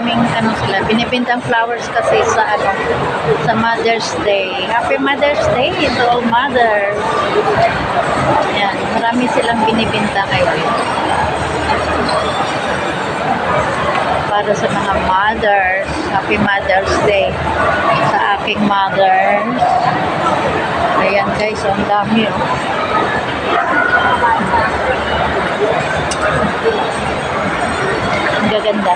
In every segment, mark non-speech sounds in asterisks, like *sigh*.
daming ano sila, binibintang flowers kasi sa ano, sa Mother's Day. Happy Mother's Day to all mothers. Yan, marami silang binibinta ngayon. Para sa mga mothers. Happy Mother's Day sa aking mother. Ayan guys, ang dami oh. Gaganda.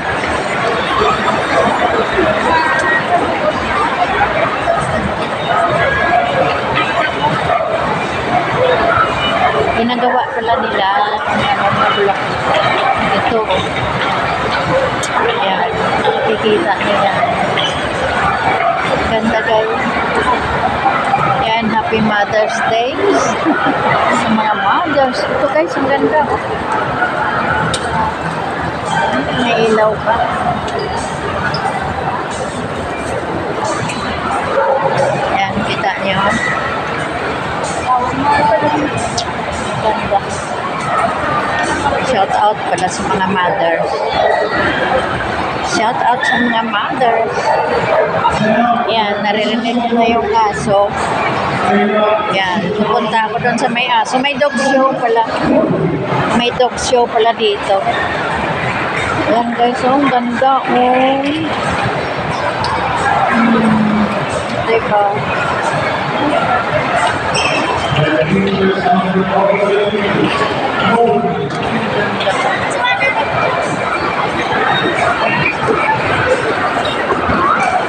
Ginagawa pala nila ang ano, mabulak. Ito. Ayan. Nakikita yan. Ganda guys. Yan, Happy Mother's Day *laughs* sa mga mothers. Ito guys, ang ganda. oh. May ilaw pa. Yan, kita niyo. Ganda. Shout out pala sa mga mothers. Shout out sa mga mothers. Yan, naririnig niyo na yung aso. Yan, pupunta ako doon sa may aso. May dog show pala. May dog show pala dito. Yan guys, oh, ang ganda. Oh. Hmm, diba?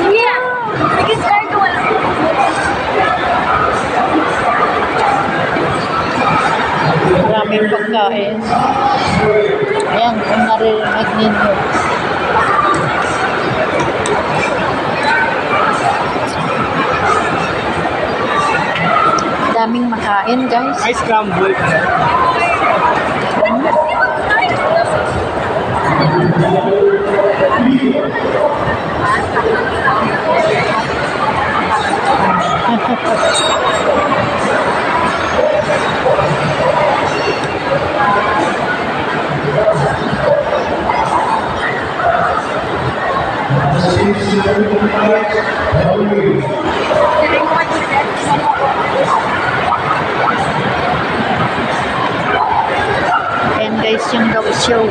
Yeah, we can start doing Maraming pagkain. Ayan, kung naririnig ninyo. Daming makain, guys. Ice scramble. *laughs* Ayan guys, yung dog show.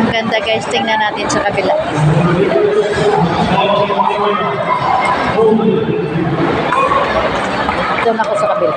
Ang ganda guys, tingnan natin sa kabila. Doon ako sa kabila.